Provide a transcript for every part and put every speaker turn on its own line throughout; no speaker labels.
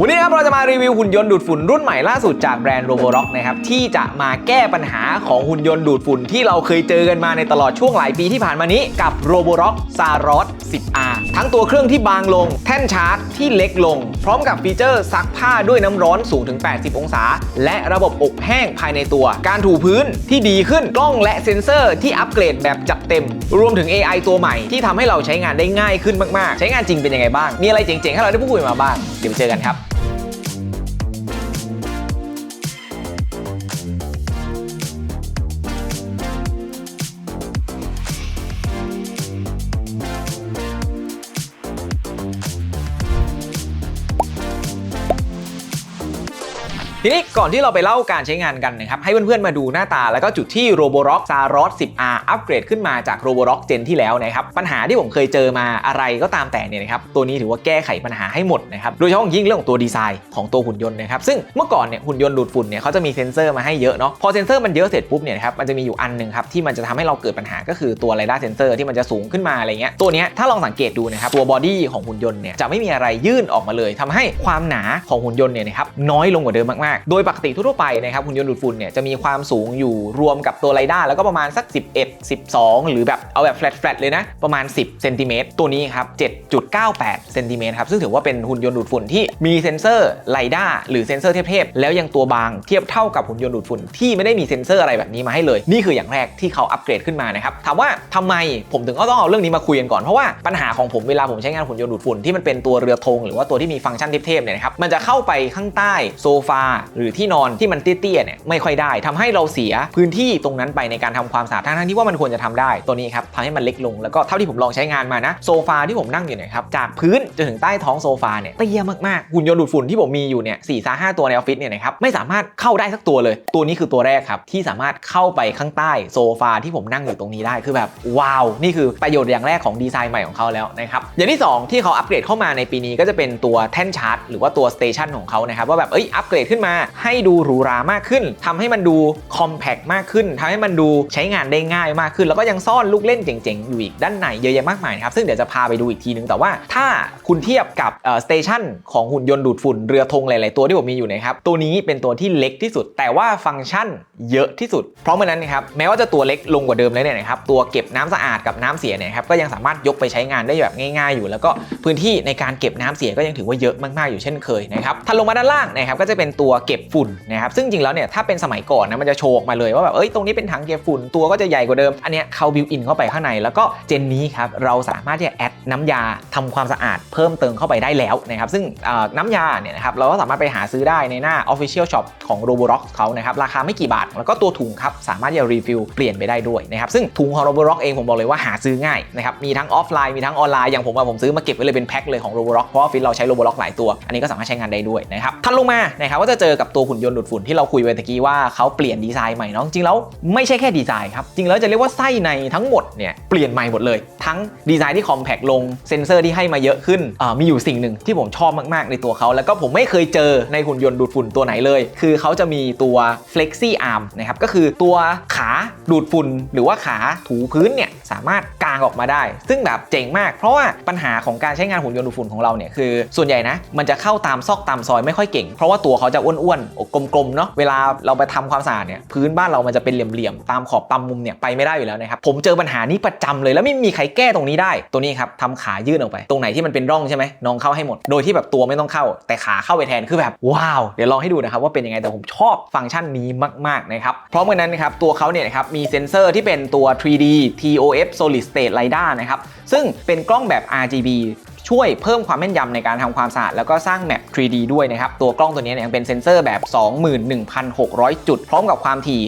วันนี้ครับเราจะมารีวิวหุ่นยนต์ดูดฝุ่นรุ่นใหม่ล่าสุดจากแบรนด์ Roborock นะครับที่จะมาแก้ปัญหาของหุ่นยนต์ดูดฝุ่นที่เราเคยเจอกันมาในตลอดช่วงหลายปีที่ผ่านมานี้กับ Roborock Saros 10R ทั้งตัวเครื่องที่บางลง แท่นชาร์จที่เล็กลง พร้อมกับฟีเจอร์ซักผ้าด้วยน้ำร้อนสูงถึง 80 องศา และระบบอบแห้งภายในตัว การถูพื้นที่ดีขึ้นกล้องและเซ็นเซอร์ที่อัปเกรดแบบจัดเต็ม รวมถึง AI ตัวใหม่ที่ทำให้เราใช้งานได้ง่ายขึ้นมากๆ ใช้งานจริงเป็นยังไงบ้าง มีอะไรเจ๋งๆให้เราได้พูดคุยมาบ้างเดี๋ยวเจอกันครับ ทีนี้ก่อนที่เราไปเล่าการใช้งานกันนะครับให้เพื่อนๆมาดูหน้าตาแล้วก็จุดที่ Roborock Saros 10R อัปเกรดขึ้นมาจาก Roborock Gen ที่แล้วนะครับปัญหาที่ผมเคยเจอมาอะไรก็ตามแต่เนี่ยนะครับตัวนี้ถือว่าแก้ไขปัญหาให้หมดนะครับโดยเฉพาะยิ่งเรื่องของตัวดีไซน์ของตัวหุ่นยนต์นะครับซึ่งเมื่อก่อนเนี่ยหุ่นยนต์ดูดฝุ่นเนี่ยเขาจะมีเซ็นเซอร์มาให้เยอะเนาะพอเซ็นเซอร์มันเยอะเสร็จปุ๊บเนี่ยนะครับมันจะมีอยู่อันหนึ่งครับที่มันจะทำให้เราเกิดปัญหาก็คือตัวไรด้าเซนเซอร์ที่มันจะสูงขึ้นมาอะไรเงี้ยตัวเนี้ยถ้าลองสังเกตดูนะครับตัวบอดี้ของหุ่นยนต์เนี่ยจะไม่มีอะไรยื่นออกมาเลยทำให้ความหนาของหุ่นยนต์เนี่ยนะครับน้อยลงกว่าเดิมมากโดยปกติทั่วไปนะครับหุ่นยนต์ดูดฝุ่นเนี่ยจะมีความสูงอยู่รวมกับตัวไรด้าแล้วก็ประมาณสัก 11 12 หรือแบบเอาแบบแฟลตๆเลยนะ ประมาณ 10เซนติเมตรตัวนี้ครับ 7.98เซนติเมตรครับซึ่งถือว่าเป็นหุ่นยนต์ดูดฝุ่นที่มีเซ็นเซอร์ไรด้าหรือเซ็นเซอร์เทพๆแล้วยังตัวบางเทียบเท่ากับหุ่นยนต์ดูดฝุ่นที่ไม่ได้มีเซ็นเซอร์อะไรแบบนี้มาให้เลยนี่คืออย่างแรกที่เขาอัปเกรดขึ้นมานะครับถามว่าทำไมผมถึงก็ต้องเอาเรื่องนี้มาคุยกันก่อนเพราะว่าปัญหาของผมเวลาผมใช้งานหุ่นยนต์ดูดฝุ่นที่มันเป็นตัวเรือธงหรือว่าตัวที่มีฟังก์ชันเทพๆเนี่ยนะครับมันจะเข้าไปข้างใต้โซฟาหรือที่นอนที่มันเตี้ยๆเนี่ยไม่ค่อยได้ทำให้เราเสียพื้นที่ตรงนั้นไปในการทำความสะอาดทั้งที่ว่ามันควรจะทำได้ตัวนี้ครับทำให้มันเล็กลงแล้วก็เท่าที่ผมลองใช้งานมานะโซฟาที่ผมนั่งอยู่เนี่ยครับจากพื้นจนถึงใต้ท้องโซฟาเนี่ยเตี้ยมากๆหุ่นยนต์ดูดฝุ่นที่ผมมีอยู่เนี่ยสี่ห้าตัวในออฟฟิศเนี่ยนะครับไม่สามารถเข้าได้สักตัวเลย ตัวนี้คือตัวแรกครับที่สามารถเข้าไปข้างใต้โซฟาที่ผมนั่งอยู่ตรงนี้ได้คือแบบว้าวนี่คือประโยชน์อย่างแรกของดีไซน์ใหม่ของเขาแล้วนะครับอย่างที่สองที่เขาอัปเกรดเข้ามาในปีนี้ก็จะเป็นตัวแท่นชาร์จหรือว่าตัวสเตชันของเขานะครับว่าแบบเอ้ยอัปเกรดขึ้นมาให้ดูหรูหรามากขึ้นทำให้มันดูคอมแพคมากขึ้นทำให้มันดูใช้งานได้ง่ายมากขึ้น แล้วก็ยังซ่อนลูกเล่นเจ๋งๆ อยู่อีกด้านในเยอะแยะมากมายนะครับ ซึ่งเดี๋ยวจะพาไปดูอีกทีนึง แต่ว่าถ้าคุณเทียบกับสเตชันของหุ่นยนต์ดูดฝุ่นเรือธงหลายๆตัวที่ผมมีอยู่นะครับ ตัวนี้เป็นตัวที่เล็กที่สุด แต่ว่าฟังก์ชันเยอะที่สุด เพราะเมื่อนั้นนะครับแม้ว่าจะตัวเล็กลงกว่าเดิมแล้วเนี่ยนะครับตัวเก็บน้ำสะอาดกับน้ำเสียเนี่ยครับก็ยังสามารถยกไปใช้งานได้แบบง่าย ๆ อยู่ แล้วก็พื้นที่ในการเก็บน้ำเสียก็ยังถือว่าเยอะมากๆอยู่เช่นเคยนะครับถ้าลงมาด้านล่างนะครับก็จะเป็นตัวเก็บฝุ่นนะครับซึ่งจริงแล้วเนี่ยถ้าเป็นสมัยก่อนนะมันจะโชว์ออกมาเลยว่าแบบเอ้ยตรงนี้เป็นถังเก็บฝุ่นตัวก็จะใหญ่กว่าเดิม อันเนี้ยเขาบิวอินเข้าไปข้างใน แล้วก็เจนนี้ครับเราสามารถที่จะแอดน้ำยาทำความสะอาดเพิ่มเติมเข้าไปได้แล้วนะครับซึ่งน้ำยาเนี่ยนะครับเราก็สามารถไปหาซื้อได้ในหน้า Official Shop ของ Roborock เขานะครับราคาไม่กี่บาท แล้วก็ตัวถุงครับสามารถจะรีฟิลเปลี่ยนไปได้ด้วยนะครับซึ่งถุงของ Roborock เองผมบอกเลยว่าหาซื้อง่ายนะครับมีทั้งออฟไลน์มีทั้งออนไลน์อย่างผมว่าผมซื้อมาเก็บไว้เลยเป็นแพ็คเลยของ Roborock เพราะว่าออฟฟิศเราใช้ Roborock หลายตัว อันนี้ก็สามารถใช้งานได้ด้วยนะครับทันลงมานะครับก็จะเจอกับตัวหุ่นยนต์ดูดฝุ่นที่เราคุยไปตะกี้ว่าเขาเปลี่ยนดีไซน์ใหม่เนาะจริงแล้วไม่ใช่แค่ดีไซน์ครับ จริงแล้วจะเรียกว่าไส้ในทั้งหมดเนี่ยเปลี่ยนใหม่หมดเลย ทั้งดีไซน์ที่คอมแพคลงเซนเซอร์ที่ให้มาเยอะขึ้นมีอยู่สิ่งหนึ่งที่ผมชอบมากๆ ในตัวเขาแล้วก็ผมไม่เคยเจอในหุ่นยนต์ดูดฝุ่นตัวไหนเลย คือเขาจะมีตัว flexi arm นะครับก็คือตัวขาดูดฝุ่นหรือว่าขาถูพื้นเนี่ยสามารถกางออกมาได้ ซึ่งแบบเจ๋งมาก เพราะว่าปัญหาของการใช้งานหุ่นยนต์ดูดฝุ่นของเราเนี่ยคือส่วนใหญ่นะมันจะเข้าตามซอกตามซอยไม่ค่อยเก่ง เพราะว่าตัวเขาจะอ้วนอ้วนๆกลมๆเนาะเวลาเราไปทำความสะอาดเนี่ยพื้นบ้านเรามันจะเป็นเหลี่ยมๆตามขอบตามมุมเนี่ยไปไม่ได้อยู่แล้วนะครับผมเจอปัญหานี้ประจำเลย แล้วไม่มีใครแก้ตรงนี้ได้ตัวนี้ครับทำขายื่นออกไป ตรงไหนที่มันเป็นร่องใช่ไหมน้องเข้าให้หมด โดยที่แบบตัวไม่ต้องเข้า แต่ขาเข้าไปแทนคือแบบว้าวเดี๋ยวลองให้ดูนะครับว่าเป็นยังไงแต่ผมชอบฟังก์ชันนี้มากๆนะครับพร้อมกันนั้นนะครับตัวเขาเนี่ยนะครับมีเซ็นเซอร์ที่เป็นตัว 3D TOF Solid State LiDAR นะครับซึ่งเป็นกล้องแบบ RGB ช่วยเพิ่มความแม่นยำในการทำความสะอาดแล้วก็สร้างแมป 3D ด้วยนะครับ ตัวกล้องตัวนี้เนี่ยยังเป็นเซ็นเซอร์แบบ 21,600 จุด พร้อมกับความถี่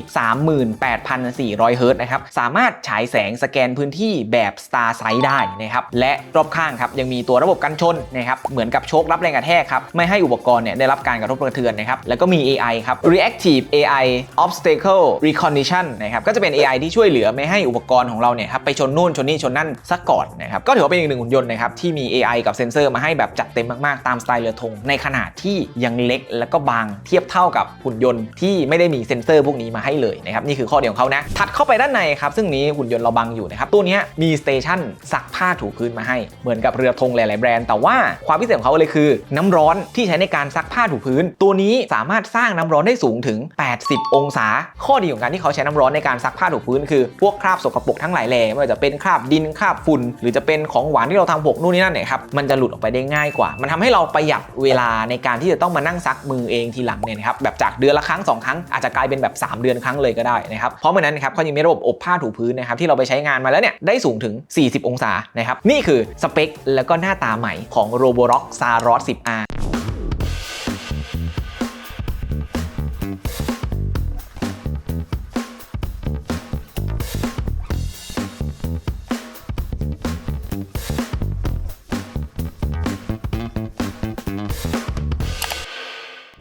38,400 เฮิรตซ์นะครับ สามารถฉายแสงสแกนพื้นที่แบบ Star Sight ได้นะครับ และรอบข้างครับยังมีตัวระบบกันชนนะครับ เหมือนกับโชครับแรงกระแทกครับ ไม่ให้อุปกรณ์เนี่ยได้รับการกระทบกระเทือนนะครับ แล้วก็มี AI ครับ Reactive AI Obstacle Recognition นะครับ ก็จะเป็น AI ที่ช่วยเหลือไม่ให้อุปกรณ์ของเราเนี่ยครับไปชนนู่นชนนี่ชนนั่นซะก่อนนะครับ ก็ถือว่าเป็นอีกหนึ่งหุ่นยนต์นะครับที่มี AI กับเซนเซอร์มาให้แบบจัดเต็มมากๆ ตามสไตล์เรือธง ในขนาดที่ยังเล็กแล้วก็บางเทียบเท่ากับหุ่นยนต์ที่ไม่ได้มีเซนเซอร์พวกนี้มาให้เลยนะครับนี่คือข้อเดียวของเขานะถัดเข้าไปด้านในครับซึ่งนี้หุ่นยนต์เราบังอยู่นะครับตัวนี้มีสเตชันซักผ้าถูพื้นมาให้เหมือนกับเรือธงหลายๆแบรนด์แต่ว่าความพิเศษของเขาเลยคือ น้ำร้อนที่ใช้ในการซักผ้าถูพื้น ตัวนี้สามารถสร้างน้ำร้อนได้สูงถึง 80 องศา ข้อดีของการที่เขาใช้น้ำร้อนในการซักผ้าถูพื้น คือพวกคราบสกปรกทั้งหลายแหล่ไม่ว่าจะเป็นคราบดินคราบฝุ่นหรือจะเป็นของหวานที่เราทำหกนู่นนี่นั่นเนี่ยครับมันจะหลุดออกไปได้ง่ายกว่า มันทำให้เราประหยัดเวลาในการที่จะต้องมานั่งซักมือเองทีหลังเนี่ยนะครับแบบจากเดือนละครั้งสองครั้งอาจจะกลายเป็นแบบ 3 เดือนครั้งเลยก็ได้นะครับเพราะเมื่อนั้นนะครับเขายังมีระบบอบผ้าถูพื้นนะครับที่เราไปใช้งานมาแล้วเนี่ยได้สูงถึง 40 องศานะครับนี่คือสเปคแล้วก็หน้าตาใหม่ของ Roborock Saros 10R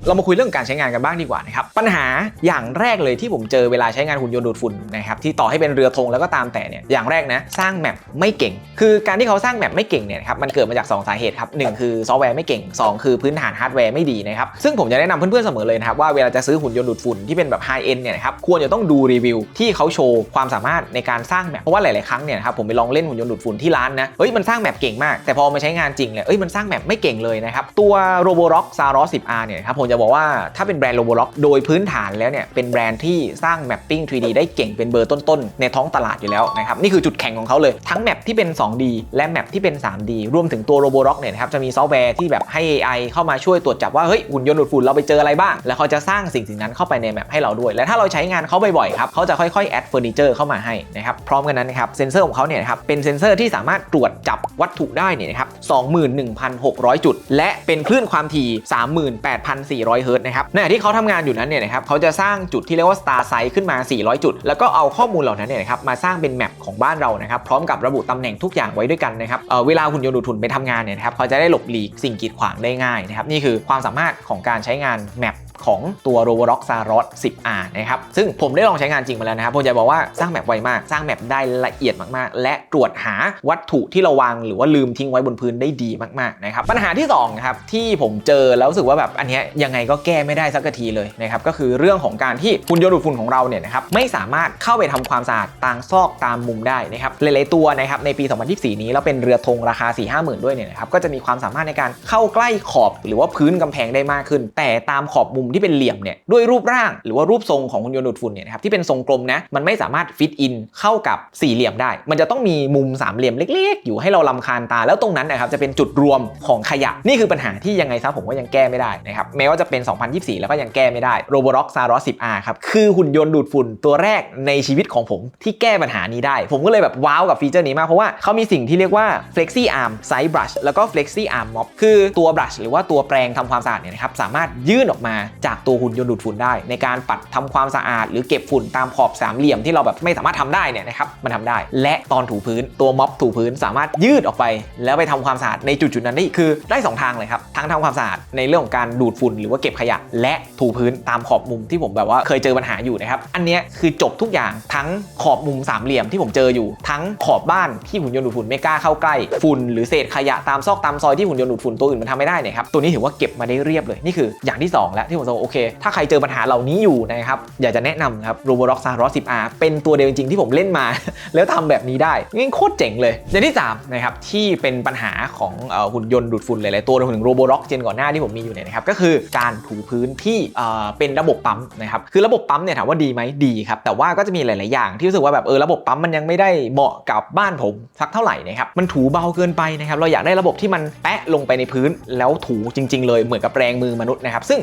เรามาคุยเรื่องการใช้งานกันบ้างดีกว่านะครับปัญหาอย่างแรกเลยที่ผมเจอเวลาใช้งานหุ่นยนต์ดูดฝุ่นนะครับที่ต่อให้เป็นเรือธงแล้วก็ตามแต่เนี่ยอย่างแรกนะสร้างแมปไม่เก่ง คือการที่เขาสร้างแมปไม่เก่งเนี่ยครับมันเกิดมาจาก 2 สาเหตุครับหคือซอฟต์แวร์ไม่เก่ง 2 คือพื้นฐานฮาร์ดแวร์ไม่ดีนะครับซึ่งผมจะแนะนำเพื่อนๆเสมอเลยนะครับว่าเวลาจะซื้อหุ่นยนต์ดูดฝุ่นที่เป็นแบบไฮเอ็นเนี่ยนะครับควรจะต้องดูรีวิวที่เขาโชว์ความสามารถในการสร้างแมปเพราะว่าหลายๆครั้งเนี่ยครับผมไปลองเล่นหุ่นยนต์ดูดฝุ่นที่ร้านนะเฮ้ยมันสร้างแมปเก่งมากแต่พอมาใช้งานจริงเนี่ยเอ้ยมันสร้างแมปไม่เก่งเลยนะครับตัว Roborock Saros 10R เนี่ยครับผมจะบอกว่าถ้าเป็นแบรนด์ Roborock โดยพื้นฐานแล้วเนี่ยเป็นแบรนด์ที่สร้างแมปปิ้ง 3D ได้เก่งเป็นเบอร์ต้นๆ ในท้องตลาดอยู่แล้วนะครับนี่คือจุดแข็งของเขาเลยทั้งแมปที่เป็น 2D และแมปที่เป็น 3D รวมถึงตัว Roborock เนี่ยนะครับจะมีซอฟต์แวร์ที่แบบให้ AI เข้ามาช่วยตรวจจับว่าเฮ้ยหุ่นยนต์ดูดฝุ่นเราไปเจออะไรบ้าง แล้วเขาจะสร้างสิ่งสิ่งนั้นเข้าไปในแมปให้เราด้วย และถ้าเราใช้งานเขาบ่อยๆครับเขาจะค่อยๆแอดเฟอร์นิเจอร์เข้ามาให้นะครับพร้อมกันนั้นนะครับเซนเซอร์ของเขาเนี่ยครับเป็นเซนเซอร์ที่สามารถตรวจจับวัตถุได้เนี่ยนะครับ21,600 จุด และเป็นคลื่นความถี่ 38,400เฮิรตนะครับในขณะที่เขาทำงานอยู่นั้นเนี่ยนะครับเขาจะสร้างจุดที่เรียกว่า Star site ขึ้นมา 400 จุด แล้วก็เอาข้อมูลเหล่านั้นเนี่ยนะครับมาสร้างเป็นแมปของบ้านเรานะครับพร้อมกับระบุตำแหน่งทุกอย่างไว้ด้วยกันนะครับเเวลาหุ่นยนต์ดูดฝุ่นไปทำงานเนี่ยนะครับเขาจะได้หลบหลีกสิ่งกีดขวางได้ง่ายนะครับนี่คือความสามารถของการใช้งานแมป ของตัว Roborock Saros 10R นะครับ ซึ่งผมได้ลองใช้งานจริงมาแล้วนะครับผมจะบอกว่าสร้างแมปไวมาก สร้างแมปได้ละเอียดมากๆ และตรวจหาวัตถุที่เราวางหรือว่าลืมทิ้งไว้บนพื้นได้ดีมากๆนะครับ ปัญหาที่2นะครับที่ผมเจอแล้วรู้สึกว่าแบบอันนี้ยังไงก็แก้ไม่ได้สักทีเลยนะครับก็คือเรื่องของการที่หุ่นยนต์ดูดฝุ่นของเราเนี่ยนะครับไม่สามารถเข้าไปทำความสะอาดตามซอกตามมุมได้นะครับหลายๆตัวนะครับในปี 2024 นี้แล้วเป็นเรือธงราคา 4 5 0 0 0 0 ด้วยเนี่ยนะครับก็จะมีความสามารถในการเข้าใกล้ขอบหรือว่าพื้นกำแพงได้มากขึ้น แต่ตามขอบมุมที่เป็นเหลี่ยมเนี่ยด้วยรูปร่างหรือว่ารูปทรงของหุ่นยนต์ดูดฝุ่นเนี่ยนะครับที่เป็นทรงกลมนะมันไม่สามารถฟิตอินเข้ากับสี่เหลี่ยมได้ มันจะต้องมีมุมสามเหลี่ยมเล็ก ๆ อยู่ให้เราลำคาญตาแล้วตรงนั้นนะครับจะเป็นจุดรวมของขยะนี่คือปัญหาที่ยังไงซะผมก็ยังแก้ไม่ได้นะครับแม้ว่าจะเป็น 2024 แล้วก็ยังแก้ไม่ได้ Roborock Saros 10R ครับคือหุ่นยนต์ดูดฝุ่นตัวแรกในชีวิตของผมที่แก้ปัญหานี้ได้ ผมก็เลยแบบว้าวกับฟีเจอร์นี้มากเพราะว่าเขามีสิ่งที่เรียกว่า Flexi Arm Side Brush แล้วก็ Flexi Arm Mop คือตัว brush หรือว่าตัวแปรงทำความสะอาดเนี่ยนะครับสามารถยื่นออกมาจากตัวหุ่นยนต์ดูดฝุ่นได้ ในการปัดทำความสะอาด หรือเก็บฝุ่นตามขอบสามเหลี่ยมที่เราแบบไม่สามารถทำได้เนี่ยนะครับมันทำได้ และตอนถูพื้นตัวม็อบถูพื้นสามารถยืดออกไป แล้วไปทำความสะอาดในจุดจุดๆนั้นได้คือได้สองทางเลยครับทั้งทำความสะอาดในเรื่องของการดูดฝุ่นหรือว่าเก็บขยะ และถูพื้นตามขอบมุมที่ผมแบบว่าเคยเจอปัญหาอยู่นะครับอันนี้คือจบทุกอย่างทั้งขอบมุมสามเหลี่ยมที่ผมเจออยู่ ทั้งขอบบ้านที่หุ่นยนต์ดูดฝุ่นไม่กล้าเข้าใกล้ฝุ่นหรือเศษขยะตามซอกตามซอยที่หุ่นยนต์ดูดฝุ่นตัวอื่นมันทำไม่ได้เนี่ยครับตัวนี้ถือว่าเก็บมาได้เรียบเลยนี่คืออย่างที่สองแล้วที่ผมโอเค ถ้าใครเจอปัญหาเหล่านี้อยู่นะครับ อยากจะแนะนำครับ Roborock Saros 10R เป็นตัวเดียวจริงๆ ที่ผมเล่นมา แล้วทำแบบนี้ได้งั้นโคตรเจ๋งเลย อย่างที่3นะครับที่เป็นปัญหาของหุ่นยนต์ดูดฝุ่นหลายๆตัวรวมถึง Roborock เจนก่อนหน้าที่ผมมีอยู่เนี่ยนะครับก็คือการถูพื้นที่เป็นระบบปั๊มนะครับคือระบบปั๊มเนี่ยถามว่าดีไหมดีครับแต่ว่าก็จะมีหลาย ๆ อย่างที่รู้สึกว่าแบบเออระบบปั๊มมันยังไม่ได้เหมาะกับบ้านผมสักเท่าไหร่นะครับมันถูเบาเกินไปนะครับเราอยากได้ระบบที่มันแปะลงไปในพื้นแล้วถูจริง ๆ เลยเหมือนกับแรงมือมนุษย์นะครับซึ่ง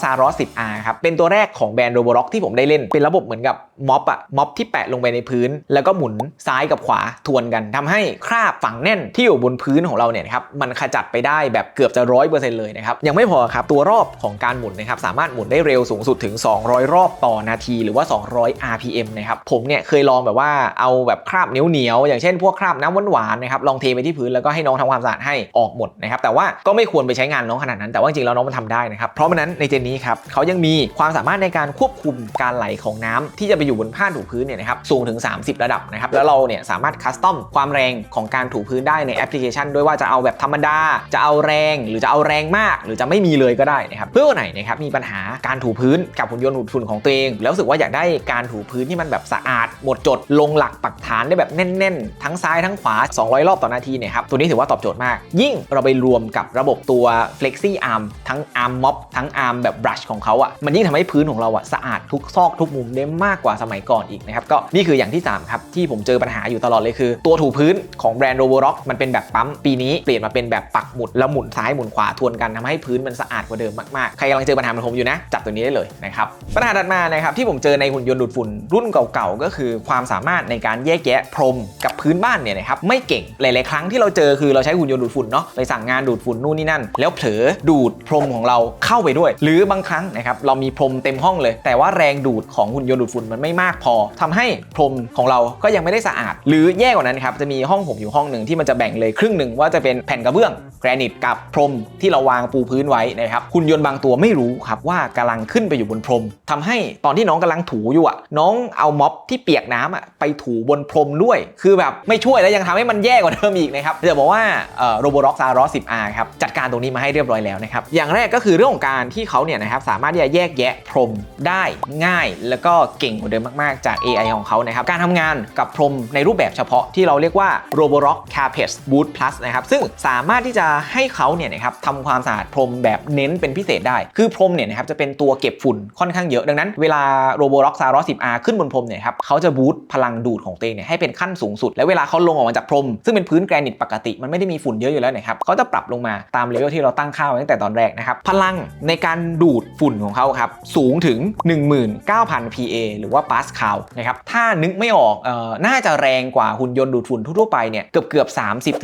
Roborock Saros 10R ครับ เป็นตัวแรกของแบรนด์ Roborock ที่ผมได้เล่น เป็นระบบเหมือนกับม็อบอะม็อบที่แปะลงไปในพื้น แล้วก็หมุนซ้ายกับขวาทวนกันทำให้คราบฝังแน่นที่อยู่บนพื้นของเราเนี่ยครับ มันขจัดไปได้แบบเกือบจะร้อยเปอร์เซ็นต์เลยนะครับ ยังไม่พอครับ ตัวรอบของการหมุนนะครับ สามารถหมุนได้เร็วสูงสุดถึง 200 รอบต่อนาที หรือว่า 200 rpm นะครับ ผมเนี่ยเคยลองแบบว่าเอาแบบคราบเหนียวๆอย่างเช่นพวกคราบน้ำหวานๆนะครับลองเทไปที่พื้นแล้วก็ให้น้องทำความสะอาดให้ออกหมดนะครับแต่ว่าก็ไม่ควรไปใช้งานน้องขนาดนั้นแต่ว่าจริงๆแล้วน้องมันทำได้นะครับเพราะฉะนั้นในเจนนี้ครับเขายังมีความสามารถในการควบคุมการไหลของน้ำที่จะไปอยู่บนผ้าถูพื้นเนี่ยนะครับสูงถึง 30 ระดับนะครับแล้วเราเนี่ยสามารถคัสตอมความแรงของการถูพื้นได้ในแอปพลิเคชันด้วยว่าจะเอาแบบธรรมดา จะเอาแรง หรือจะเอาแรงมาก หรือจะไม่มีเลยก็ได้นะครับเพื่อไหนนะครับมีปัญหาการถูพื้นกับหุ่นยนต์ดูดฝุ่นของตัวเอง แล้วรู้สึกว่าอยากได้การถูพื้นที่มันแบบสะอาด หมดจดลงหลักปักฐานได้แบบแน่น ๆ ทั้งซ้ายทั้งขวา 200 รอบต่อนาทีเนี่ยครับตัวนี้ถือว่าตอบโจทย์มาก ยิ่งเราไปรวมกับระบบตัว Flexi Arm ทั้ง Arm Mop ทั้ง Arm แบบ brush ของเขาอะ่ะมันยิ่งทำให้พื้นของเราอะ่ะสะอาดทุกซอกทุกมุมได้มากกว่าสมัยก่อนอีกนะครับก็นี่คืออย่างที่3ครับที่ผมเจอปัญหาอยู่ตลอดเลยคือ ตัวถูพื้นของแบรนด์ Roborock มันเป็นแบบปั๊มปีนี้เปลี่ยนมาเป็นแบบปักหมุดแล้วหมุนซ้ายหมุนขวาทวนกันทำให้พื้นมันสะอาดกว่าเดิมมากๆใครกำลังเจอปัญหาเหมือนผมอยู่นะจับตัวนี้ได้เลยนะครับปัญหาถัดมานะครับที่ผมเจอในหุ่นยนต์ดูดฝุ่นรุ่นเก่าๆก็คือความสามารถในการแยกแยะพรมกับพื้นบ้านเนี่ยนะครับไม่เก่งหลายๆครั้งที่เราเจอคือเราใช้หุ่นยนต์ดูดฝุ่นเนาะไปสั่งงานดูดฝุ่นนู่นนี่นั่น แล้วเผลอดูดพรมของเราเข้าไปด้วย หรือบางครั้งนะครับเรามีพรมเต็มห้องเลย แต่ว่าแรงดูดของหุ่นยนต์ดูดฝุ่นมันไม่มากพอทำให้พรมของเราก็ยังไม่ได้สะอาด หรือแย่กว่านั้นครับจะมีห้องผมอยู่ห้องหนึ่งที่มันจะแบ่งเลยครึ่งหนึ่งว่าจะเป็นแผ่นกระเบื้องแกรนิตกับพรมที่เราวางปูพื้นไว้นะครับหุ่นยนต์บางตัวไม่รู้ครับว่ากำลังขึ้นไปอยู่บนพรมทำให้ตอนที่น้องกำลังถูอยู่อะน้องเอาม็อบที่เปียกน้ำอะไปถูบนพรมด้วย คือแบบไม่ช่วยแล้วยังทำให้มันแย่กว่าเดิมอีกนะครับจะบอกว่าโรบอร็อกซารอส 10R ครับจัดการตรงนี้มาให้เรียบร้อยแล้วนะครับอย่างแรกก็คือเรื่องของการที่เขาเนี่ยนะครับ สามารถที่จะแยกแยะพรมได้ง่าย แล้วก็เก่งกว่าเดิมมาก ๆ จาก AI ของเขานะครับ การทำงานกับพรมในรูปแบบเฉพาะที่เราเรียกว่า Roborock Carpet Boot Plus นะครับ ซึ่งสามารถที่จะให้เขาเนี่ยนะครับทำความสะอาดพรมแบบเน้นเป็นพิเศษได้ คือพรมเนี่ยนะครับจะเป็นตัวเก็บฝุ่นค่อนข้างเยอะ ดังนั้นเวลา Roborock s a r o 10R ขึ้นบนพรมเนี่ยครับเขาจะบูตพลังดูดของตัวเองเนี่ยให้เป็นขั้นสูงสุด แล้วเวลาเขาลงออกมาจากพรม ซึ่งเป็นพื้นแกรนิตปกติมันไม่ได้มีฝุ่นเยอะอยู่แล้วนะครับเขาจะปรับลงมาตามเลเวลที่เราตั้งค่าไว้ตั้งแต่ตอนแรกนะครับพลังในการดูดฝุ่นของเขาครับ สูงถึง 19,000 PA หรือว่า Pascal นะครับ ถ้านึกไม่ออกเอ่อน่าจะแรงกว่าหุ่นยนต์ดูดฝุ่นทั่วไปเนี่ยเกือบเกือบ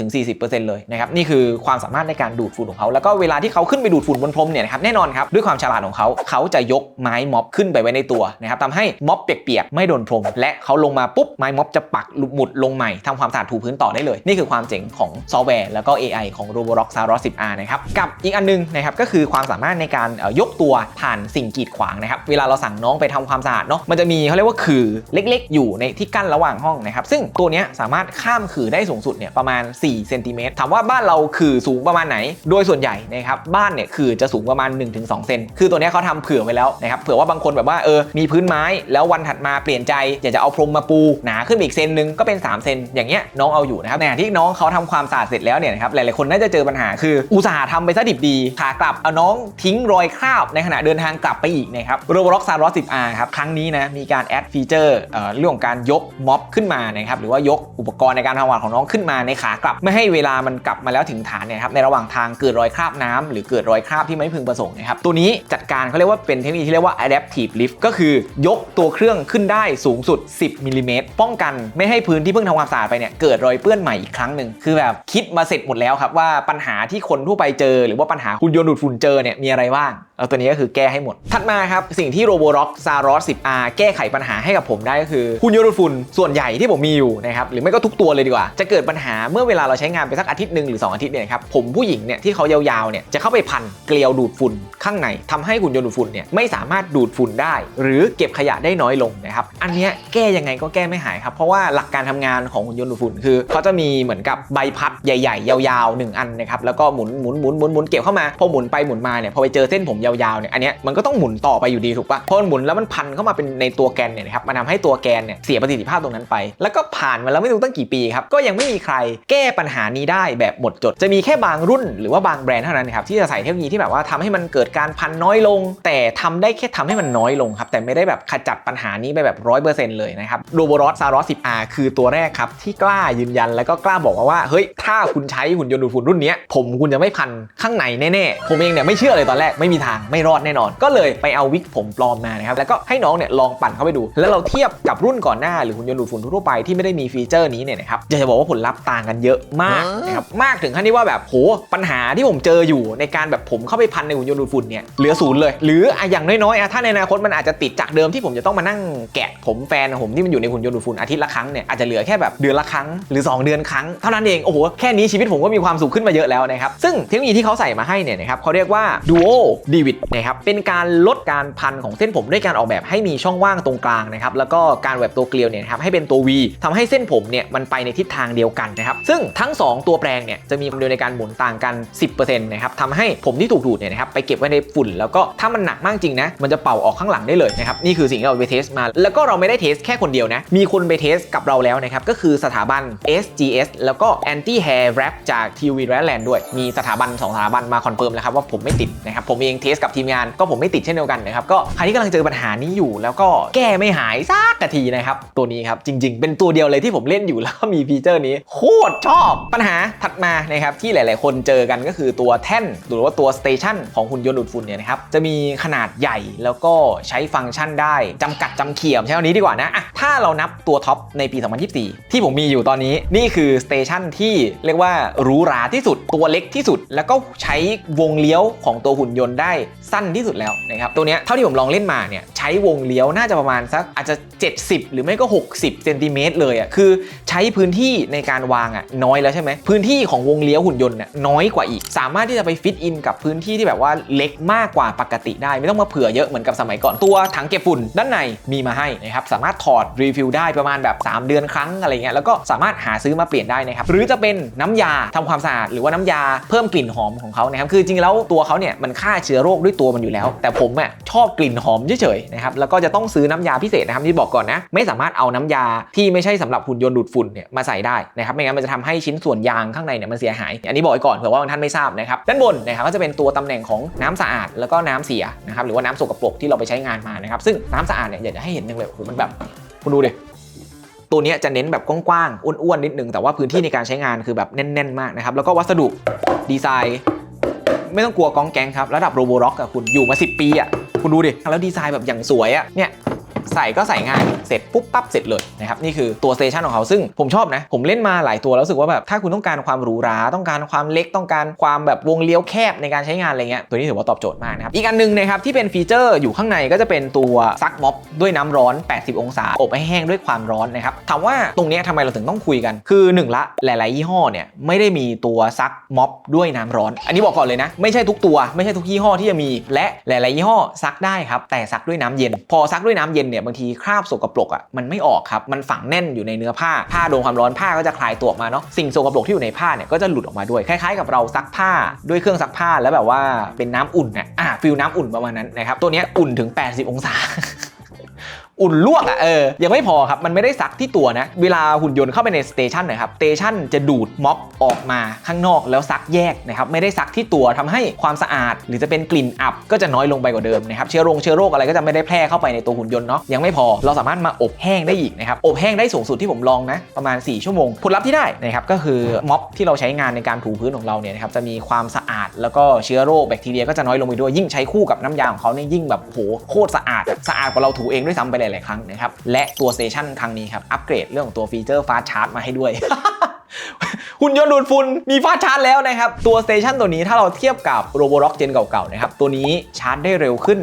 30-40%เลยนะครับ นี่คือความสามารถในการดูดฝุ่นของเขา แล้วก็เวลาที่เขาขึ้นไปดูดฝุ่นบนพรมเนี่ยนะครับแน่นอนครับด้วยความฉลาดของเขาเขาจะยกไม้ม็อบขึ้นไปไว้ในตัวนะครับทำให้ม็อบเปียกๆไม่โดนพรม และเขาลงมาปุ๊บไม้ม็อบจะปักหลุดหมุดลงใหม่ทำความสะอาดถูพื้นต่อได้เลย นี่คือความเจ๋งของซอฟต์แวร์แล้วก็ AI ของ Roborock s a r o s 10R นะครับกับอีกอันนึงนะครับก็คือความสามารถในการยกตัวผ่านสิ่งกีดขวางนะครับ เวลาเราสั่งน้องไปทำความสะอาดเนาะ มันจะมีเขาเรียกว่าขื่อเล็กๆ อยู่ในที่กั้นระหว่างห้องนะครับ ซึ่งตัวนี้สามารถข้ามขื่อได้สูงสุดเนี่ยประมาณ4เซนติเมตร ถามว่าบ้านเราขื่อสูงประมาณไหน โดยส่วนใหญ่นะครับบ้านเนี่ยขื่อจะสูงประมาณ 1-2 เซน คือตัวนี้เขาทำเผื่อไว้แล้วนะครับ เผื่อว่าบางคนแบบว่าเออ มีพื้นไม้ แล้ววันถัดมาเปลี่ยนใจอยากจะเอาพรมมาปูหนาขึ้นอีกเซนนึงก็เป็น 3 เซน อย่างเงี้ยน้องเอาอยู่นะครับในขณะที่น้องเขาทำความสะอาดเสร็จแล้วเนี่ยนะครับหลายๆคนน่าจะเจอปัญหาคืออุตส่าห์ทำไปซะดิบดีขากลับเอาน้องทิ้งรอยคราบในขณะเดินทางกลับไปอีกนะครับ Roborock 310 R ครับ ครั้งนี้นะมีการแอดฟีเจอร์เรื่องของการยกม็อบขึ้นมานะครับหรือว่ายกอุปกรณ์ในการทำงานของน้องขึ้นมาในขากลับ ไม่ให้เวลามันกลับมาแล้วถึงฐานเนี่ยครับในระหว่างทางเกิดรอยคราบน้ำหรือเกิดรอยคราบที่ไม่พึงประสงค์นะครับตัวนี้จัดการเขาเรียกว่าเป็นเทคโนโลยีที่เรียกว่า adaptive lift ก็คือยกตัวเครื่องขึ้นได้สูงสุด 10มิลลิเมตรป้องกันไม่ให้พื้นที่เพิ่งทำความสะอาดไปเนี่ยเกิดรอยเปื้อนใหม่อีกครั้งหนึ่งคือแบบคิดมาเสร็จหมดแล้วครับว่าปัญหาที่คนทั่วไปเจอ หรือว่าปัญหาหุ่นยนดูดฝุ่นเจอเนี่ยมีอะไรบ้างแล้วตัวนี้ก็คือแก้ให้หมด ถัดมาครับ สิ่งที่ Roborock s a r o s 10R แก้ไขปัญหาให้กับผมได้ก็คือหุ่นยนต์ฝุ่นส่วนใหญ่ที่ผมมีอยู่นะครับหรือไม่ก็ทุกตัวเลยดีกว่า จะเกิดปัญหาเมื่อเวลาเราใช้งานไปสักอาทิตย์หนึ่งหรือ 2 อาทิตย์เนี่ยครับผมผู้หญิงเนี่ยที่เขายาวๆเนี่ยจะเข้าไปพันเกลียวดูดฝุ่นข้างในทำให้หุ่นยนต์ดูดฝุ่นเนี่ยไม่สามารถดูดฝุ่นได้ หรือเก็บขยะได้น้อยลงนะครับอันนี้แก้ยังไงก็แก้ไม่หายครับเพราะว่าหลักการทำงานของหุ่นยนต์ดูดฝุ่นคือเขาจะมีเหมือนกับใบพัดใหญ่ ๆ ยาวๆหนึ่งอันนะครับแล้วก็หมุนหมุนหมุนหมุนหมุนเก็บเข้ามาพอหมุนไปหมุนมาเนี่ยพอไปเจอเส้นผมยาวๆเนี่ยอันเนี้ยมันก็ต้องหมุนต่อไปอยู่ดีถูกปะพอหมุนแล้วมันพันเข้ามาเป็นในตัวแกนเนี่ยนะครับมันทำให้ตัวแกนเนี่ยเสียประสิทธิภาพตรงนั้นไป แล้วก็ผ่านมาแล้วไม่รู้ตั้งกี่ปีครับก็ยังไม่มีใครแก้ปัญหานี้ได้แบบหมดจด จะมีแค่บางรุ่นหรือว่าบางแบรนด์เท่านั้นครับที่จะใส่เทคโนโลยีที่แบบว่าทำให้มันเกิดการพันน้อยลง แต่ทำได้แค่ทำให้มันน้อยลงครับแต่ไม่ได้แบบขจัดปัญหานี้ไปแบบร้อยเปอร์เซ็นต์เลยนะครับโรบอรอสซารอส 10R คือตัวแรกครับที่กล้ายืนยันแล้วก็กล้าบอกว่าว่าเฮ้ยถ้าคุณใช้หุ่นยนต์ดูดฝุ่นรุ่นนี้ผมคุณจะไม่พันข้างในแน่ๆผมเองเนี่ยไม่เชื่อเลยตอนแรกไม่มีทางไม่รอดแน่นอน ก็เลยไปเอาวิกผมปลอมมานะครับแล้วก็ให้น้องเนี่ยลองปั่นเข้าไปดู แล้วเราเทียบกับรุ่นก่อนหน้าหรือหุ่นยนต์ดูดฝุ่นทั่วๆไปที่ไม่ได้มีฟีเจอร์นี้เนี่ยนะครับอยากจะบอกว่าผลลัพธ์ต่างกันเยอะมากนะครับมากถึงขั้นที่ว่าแบบโหปัญหาที่ผมเจออยู่ในการแบบผมเข้าไปพันในหุ่นยนต์ดูดฝุ่นเนี่ยเหลือศูนย์เลย หรืออะอย่างน้อยๆอะถ้าในอนาคตมันอาจจะติดจากเดิมที่ผมจะต้องมานั่งแกะผมแฟนของผมที่มันอยู่ในหุ่นยนต์ดูดฝุ่นอาทิตย์ละครั้งเนี่ยอาจจะเหลือแค่แบบเดือนละครั้งหรือ 2 เดือนครั้งเท่านั้นเองโอ้โหแค่นี้ชีวิตผมก็มีความสุขขึ้นมาเยอะแล้วนะครับซึ่งเทคโนโลยีที่เขาใส่มาให้เนี่ยนะครับเขาเรียกว่า Duo d Vivid นะครับเป็นการลดการพันของเส้นผมด้วยการออกแบบให้มีช่องว่างตรงกลางนะครับแล้วก็การแบบตัวเกลียวเนี่ยครับให้เป็นตัว V ทำให้เส้นผมเนี่ยมันไปในทิศทางเดียวกันนะครับซึ่งทั้ง 2 ตัวแปรงเนี่ยจะมีความเร็วในการหมุนต่างกัน 10%นะครับทำให้ผมที่ถูกดูดเนี่ยนะครับไปเก็บไว้ในฝุ่น แล้วก็ถ้ามันหนักมากจริงนะมันจะเป่าออกข้างหลังได้เลยนะครับนี่คือสิ่งที่เราไปเทสมา แล้วก็เราไม่ได้เทสแค่คนเดียวนะมีคนไปเทสกับเราแล้วนะครับก็คือสถาบัน SGS แล้วก็ Anti Hair Wrap จาก TV r a l a n d ด้วย มีสถาบัน2สถาบันมาคอนเฟิร์มแล้วครับว่าผมไม่ติดนะครับผมเองเทสกับทีมงาน ก็ผมไม่ติดเช่นเดียวกันนะครับก็ใครที่กำลังเจอปัญหานี้อยู่ แล้วก็แก้ไม่หายสักทีนะครับตัวนี้ครับจริง ๆ เป็นตัวเดียวเลยที่ผมเล่นอยู่แล้วมีฟีเจอร์นี้โคตรชอบปัญหาถัดมานะครับที่หลาย ๆ คนเจอกันก็คือตัวแท่นหรือว่าตัวสเตชันของหุ่นยนต์ดูดฝุ่นเนี่ยนะครับจะมีขนาดใหญ่แล้วก็ใช้ฟังก์ชันได้จำกัดจำเขียมใช้คำนี้ดีกว่านะอะถ้าเรานับตัวท็อปในปี 2024 ที่ผมมีอยู่ตอนนี้นี่คือสเตชันที่เรียกว่าหรูหราที่สุดตัวเล็กที่สุด แล้วก็ใช้วงเลี้ยวของตัวหุ่นยนต์ได้สั้นที่สุดแล้วนะครับตัวเนี้ยเท่าที่ผมลองเล่นมาเนี่ยใช้วงเลี้ยวน่าจะประมาณสักอาจจะ 70 หรือไม่ก็ 60เซนติเมตรเลยอะคือใช้พื้นที่ในการวางอะน้อยแล้วใช่ไหมพื้นที่ของวงเลี้ยวหุ่นยนต์น่ะน้อยกว่าอีก สามารถที่จะไปฟิตอินกับพื้นที่ที่แบบว่าเล็กมากกว่าปกติได้ ไม่ต้องมาเผื่อเยอะเหมือนกับสมัยก่อนตัวถังเก็บฝุ่นด้านในมีมาให้นะครับสามารถถอดรีฟิลได้ประมาณแบบ 3 เดือนครั้งอะไรเงี้ยแล้วก็สามารถหาซื้อมาเปลี่ยนได้นะครับหรือจะเป็นน้ำยาทำความสะอาดหรือว่าน้ำยาเพิ่มกลิ่นหอมของเขานะครับคือจริงแล้วตัวเขาเนี่ยมันฆ่าเชื้อโรคด้วยตัวมันอยู่แล้ว แต่ผมอะชอบกลิ่นหอมเฉยๆนะครับแล้วก็จะต้องซื้อน้ำยาพิเศษนะครับที่บอกก่อนนะ ไม่สามารถเอาน้ำยาที่ไม่ใช่สำหรับหุ่นยนต์ดูดฝุ่นเนี่ยมาใส่ได้นะครับไม่งั้นมันจะทำให้ชิ้นส่วนยางข้างในเนี่ยมันเสียหาย อันนี้บอกไว้ก่อนเผื่อว่าบางท่านไม่ทราบนะครับด้านบนนะครับก็จะเป็นตัวตำแหน่งของน้ำสะอาดแล้วก็น้ำเสียนะครับหรือว่าน้ำสกปรกที่เราไปใช้งานมานะครับซึ่งน้ำสะอาดเนี่ยอยากจะให้เห็นนึงเลยโอ้โหมันแบบคุณดูดิตัวเนี้ยจะเน้นแบบกว้างๆอ้วนๆนิดนึงแต่ว่าพื้นที่ในการใช้งานคือแบบแน่น ๆ มากนะครับแล้วก็วัสดุดีไซน์ ไม่ต้องกลัวกองแกงครับ ระดับโรโบล็อกอะคุณอยู่มา 10 ปีอะคุณดูดิ แล้วดีไซน์แบบอย่างสวยอะเนี่ย ใส่ก็ใส่ง่าย เสร็จปุ๊บปั๊บเสร็จเลยนะครับนี่คือตัวสเตชันของเขาซึ่งผมชอบนะ ผมเล่นมาหลายตัวแล้วรู้สึกว่าแบบถ้าคุณต้องการความหรูหราต้องการความเล็กต้องการความแบบวงเลี้ยวแคบในการใช้งานอะไรเงี้ยตัวนี้ถือว่าตอบโจทย์มากนะครับอีกอันหนึงนะครับที่เป็นฟีเจอร์อยู่ข้างในก็จะเป็นตัวซักม็อบด้วยน้ำร้อน 80 องศาอบให้แห้งด้วยความร้อนนะครับถามว่าตรงนี้ทำไมเราถึงต้องคุยกัน คือหนึ่งละหลาย ๆ ยี่ห้อเนี่ยไม่ได้มีตัวซักม็อบด้วยน้ำร้อน อันนี้บอกก่อนเลยนะ ไม่ใช่ทุกตัว ไม่ใช่ทุกยี่ห้อที่จะมี และหลาย ๆ ยี่ห้อซักได้ครับแต่ซักด้วยน้ำเย็น พอซักด้วยน้ำเย็นเนี่ยบางทีคราบสกปรกอะมันไม่ออกครับมันฝังแน่นอยู่ในเนื้อผ้าผ้าโดนความร้อนผ้าก็จะคลายตัวออกมาเนาะสิ่งสกปรกที่อยู่ในผ้าเนี่ยก็จะหลุดออกมาด้วยคล้ายๆกับเราซักผ้าด้วยเครื่องซักผ้าแล้วแบบว่าเป็นน้ำอุ่นน่ะอะฟิลน้ำอุ่นประมาณนั้นนะครับตัวนี้อุ่นถึง 80 องศา อุ่นลวกอะ่ะเออยังไม่พอครับมันไม่ได้ซักที่ตัวนะ เวลาหุ่นยนต์เข้าไปในสเตชันนะครับสเตชันจะดูดม็อบออกมาข้างนอกแล้วซักแยกนะครับไม่ได้ซักที่ตัวทำให้ความสะอาด หรือจะเป็นกลิ่นอับก็จะน้อยลงไปกว่าเดิมนะครับเชื้อโรคเชื้อโรคอะไรก็จะไม่ได้แพร่เข้าไปในตัวหุ่นยนต์เนาะยังไม่พอเราสามารถมาอบแห้งได้อีกนะครับอบแห้งได้สูงสุดที่ผมลองนะประมาณ 4 ชั่วโมงผลลัพธ์ที่ได้นะครับก็คือม็อบที่เราใช้งานในการถูพื้นของเราเนี่ยนะครับจะมีความสะอาดแล้วก็เชื้อโรคแบคทีเรียก็จะน้อยลงไปด้วยยิ่งใช้คู่กับน้ำยาของเขาเนี่ยยิ่งแบบโหโคตรสะอาดสะอาดกว่าเราถูเองด้วยซ้ำไปหลลาย ๆ ครั้งนะครับ และตัวสเตชันครั้งนี้ครับ อัปเกรดเรื่องของตัวฟีเจอร์ฟาสชาร์จมาให้ด้วย หุ่นยนต์ดูดฝุ่นมีฟาชาร์จแล้วนะครับ ตัวสเตชันตัวนี้ถ้าเราเทียบกับโรบร็อกเจนเก่าๆนะครับ ตัวนี้ชาร์จได้เร็วขึ้น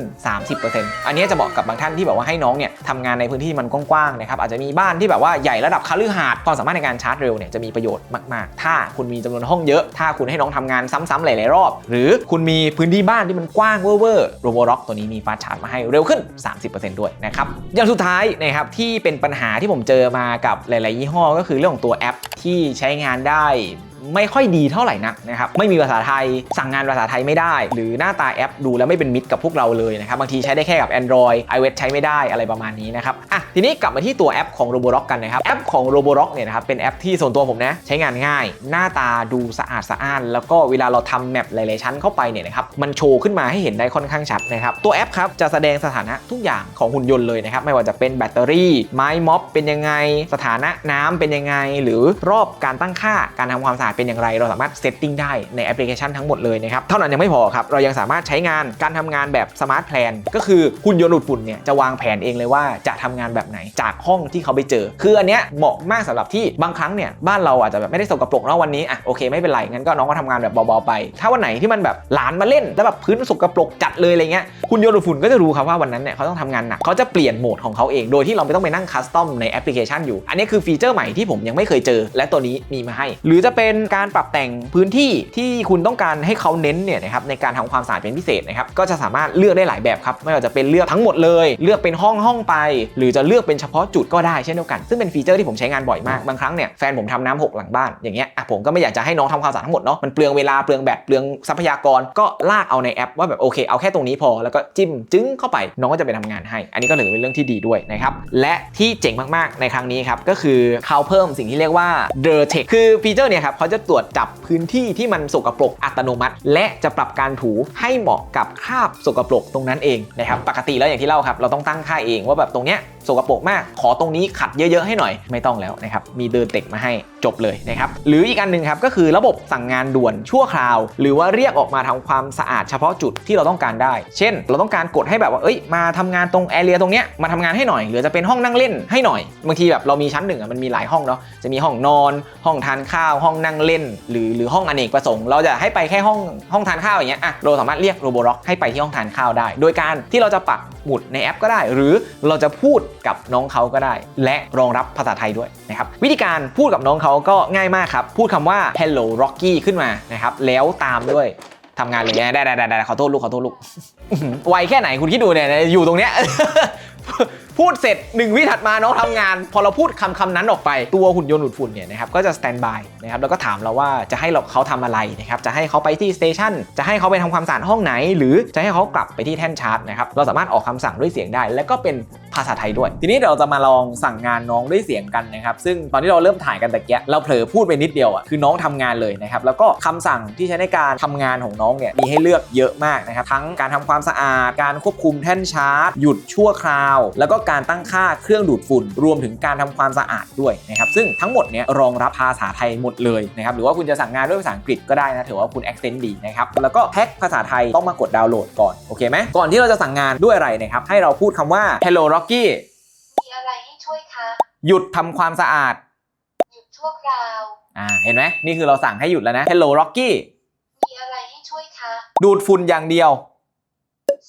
30%อันนี้จะเหมาะกับบางท่านที่แบบว่าให้น้องเนี่ยทำงานในพื้นที่มันกว้างๆนะครับอาจจะมีบ้านที่แบบว่าใหญ่ระดับคฤหาสน์ความสามารถในการชาร์จเร็วเนี่ยจะมีประโยชน์มากๆ ถ้าคุณมีจำนวนห้องเยอะ ถ้าคุณให้น้องทำงานซ้ำๆหลายๆรอบ หรือคุณมีพื้นที่บ้านที่มันกว้างเว่อร์โรบร็อกตัวนี้มีฟาชาร์จมาให้เร็วขึ้น 30%ด้วยนะครับอย่างสุดท้ายนะครับที่เป็นปัญหาที่ผมเจอมากับหลาย ๆ ยี่ห้อก็คือเรื่องของตัวแอปที่ใช้งานได้ได้ ไม่ค่อยดีเท่าไหร่นักนะครับไม่มีภาษาไทยสั่งงานภาษาไทยไม่ได้ หรือหน้าตาแอปดูแล้วไม่เป็นมิตรกับพวกเราเลยนะครับบางทีใช้ได้แค่กับ Android iOS ใช้ไม่ได้อะไรประมาณนี้นะครับอะทีนี้กลับมาที่ตัวแอปของ Roborock กันนะครับแอปของ Roborock เนี่ยนะครับเป็นแอปที่ส่วนตัวผมนะใช้งานง่าย หน้าตาดูสะอาดสะอ้าน แล้วก็เวลาเราทำแมปหลายๆชั้นเข้าไปเนี่ยนะครับมันโชว์ขึ้นมาให้เห็นได้ค่อนข้างชัดนะครับตัวแอปครับจะแสดงสถานะทุกอย่างของหุ่นยนต์เลยนะครับไม่ว่าจะเป็นแบตเตอรี่ ไม้ม็อบเป็นยังไง สถานะน้ำเป็นยังไง หรือรอบการตั้งค่าการทำความสะอาดเป็นอย่างไร เราสามารถเซตติ้งได้ในแอปพลิเคชันทั้งหมดเลยนะครับ เท่านั้นยังไม่พอครับ เรายังสามารถใช้งานการทำงานแบบสมาร์ทแพลนก็คือหุ่นยนต์ดูดฝุ่นเนี่ยจะวางแผนเองเลยว่าจะทำงานแบบไหนจากห้องที่เขาไปเจอ คืออันเนี้ยเหมาะมากสำหรับที่บางครั้งเนี่ยบ้านเราอาจจะแบบไม่ได้สกปรกเนาะวันนี้อะโอเคไม่เป็นไรงั้นก็น้องก็ทำงานแบบเบาๆไป ถ้าวันไหนที่มันแบบหลานมาเล่นแล้วแบบพื้นสกปรกจัดเลยอะไรเงี้ยคุณโยนดูดฝุ่นก็จะรู้ครับว่าวันนั้นเนี่ยเขาต้องทำงานหนักเขาจะเปลี่ยนโหมดของเขาเองโดยที่เราไม่ต้องไปนั่งคัสตอมในแอปพลิเคชันอยู่ อันนี้คือฟีเจอร์ใหม่ที่ผมยังไม่เคยเจอ และตัวนี้มีมาให้ หรือจะเป็นการปรับแต่งพื้นที่ที่คุณต้องการให้เขาเน้นเนี่ยนะครับในการทำความสะอาดเป็นพิเศษนะครับก็จะสามารถเลือกได้หลายแบบครับไม่ว่าจะเป็นเลือกทั้งหมดเลย เลือกเป็นห้องห้องไป หรือจะเลือกเป็นเฉพาะจุดก็ได้เช่นเดียวกัน ซึ่งเป็นฟีเจอร์ที่ผมใช้งานบ่อยมากบางครั้งเนี่ยแฟนผมทำน้ำหกหลังบ้านอย่างเงี้ยอะผมก็ไม่อยากจะให้น้องทำความสะอาดทั้งหมดเนาะมันเปลืองเวลาเปลืองแบตเปลืองทรัพยากรก็ลากเอาในแอปว่าแบบโอเคเอาแค่ตรงนี้พอแล้วก็จิ้มจึ้งเข้าไปน้องก็จะไปทำงานให้ อันนี้ก็ถือเป็นเรื่องที่ดีด้วยนะครับและที่เจ๋งมากๆในครั้งนี้ครับก็คือเขาเพิ่มสิ่งที่เรียกว่า d e t e c h คือฟีเจอร์เนี่ยครับเขาจะตรวจจับพื้นที่ที่มันสกปรกอัตโนมัติ และจะปรับการถูให้เหมาะกับคราบสกปรกตรงนั้นเองนะครับปกติแล้วอย่างที่เล่าครับเราต้องตั้งค่าเองว่าแบบตรงเนี้ย สกปรกมาก ขอตรงนี้ขัดเยอะๆให้หน่อยไม่ต้องแล้วนะครับมีเดินเต็กมาให้จบเลยนะครับหรืออีกอันหนึ่งครับก็คือระบบสั่งงานด่วนชั่วคราว หรือว่าเรียกออกมาทำความสะอาดเฉพาะจุดที่เราต้องการได้ เช่น เราต้องการกดให้แบบว่าเอ้ยมาทำงานตรงแอเรียตรงเนี้ยมาทำงานให้หน่อย หรือจะเป็นห้องนั่งเล่นให้หน่อยบางทีแบบเรามีชั้นหนึ่งอะมันมีหลายห้องเนาะจะมีห้องนอน ห้องทานข้าว ห้องนั่งเล่น หรือหรือห้องอเนกประสงค์เราจะให้ไปแค่ห้องห้องทานข้าวอย่างเงี้ยอะเราสามารถเรียกโรบอร็อกให้ไปที่ห้องทานข้าวได้ โดยการที่เราจะปักหมุดในแอปก็ได้ หรือเราจะพูด กับน้องเขาก็ได้ และรองรับภาษาไทยด้วยนะครับวิธีการพูดกับน้องเขาก็ง่ายมากครับ พูดคำว่า hello Rocky ขึ้นมานะครับแล้วตามด้วยทำงานเลยได้ได้ได้ได้ขอโทษลูกขอโทษลูกไวแค่ไหนคุณคิดดูเนี่ยอยู่ตรงเนี้ยพูดเสร็จหนึ่งวิถัดมาน้องทำงาน พอเราพูดคำคำนั้นออกไปตัวหุ่นยนต์ดูดฝุ่นเนี่ยนะครับก็จะสแตนบายนะครับแล้วก็ถามเราว่าจะให้เราเขาทำอะไรนะครับจะให้เขาไปที่สเตชันจะให้เขาไปทำความสะอาดห้องไหน หรือจะให้เขากลับไปที่แท่นชาร์จนะครับเราสามารถออกคำสั่งด้วยเสียงได้ และก็เป็น ภาษาไทยด้วย ทีนี้เราจะมาลองสั่งงานน้องด้วยเสียงกันนะครับ ซึ่งตอนที่เราเริ่มถ่ายกันตะเกียเราเผลอพูดไปนิดเดียวอะคือน้องทำงานเลยนะครับแล้วก็คำสั่งที่ใช้ในการทำงานของน้องเนี่ยมีให้เลือกเยอะมากนะครับทั้งการทำความสะอาดการควบคุมแท่นชาร์จ หยุดชั่วคราว แล้วก็การตั้งค่าเครื่องดูดฝุ่น รวมถึงการทำความสะอาดด้วยนะครับซึ่งทั้งหมดเนี่ยรองรับภาษาไทยหมดเลยนะครับหรือว่าคุณจะสั่งงานด้วยภาษาอังกฤษก็ได้นะถือว่าคุณ accent ดีนะครับแล้วก็แพ็คภาษาไทยต้องมากดดาวน์โหลดก่อนโอเคไหมก่อนที่เราจะสั่งงานด้วยอะไรนะครับให้เราพูดคำว่า hello Rocky
มีอะไรให้ช่วยคะ
หยุดทำความสะอาด
หยุดชั่วคราว
อ่า เห็นไหมนี่คือเราสั่งให้หยุดแล้วนะ Hello Rocky
มีอะไรให้ช่วยคะ
ดูดฝุ่นอย่างเดียว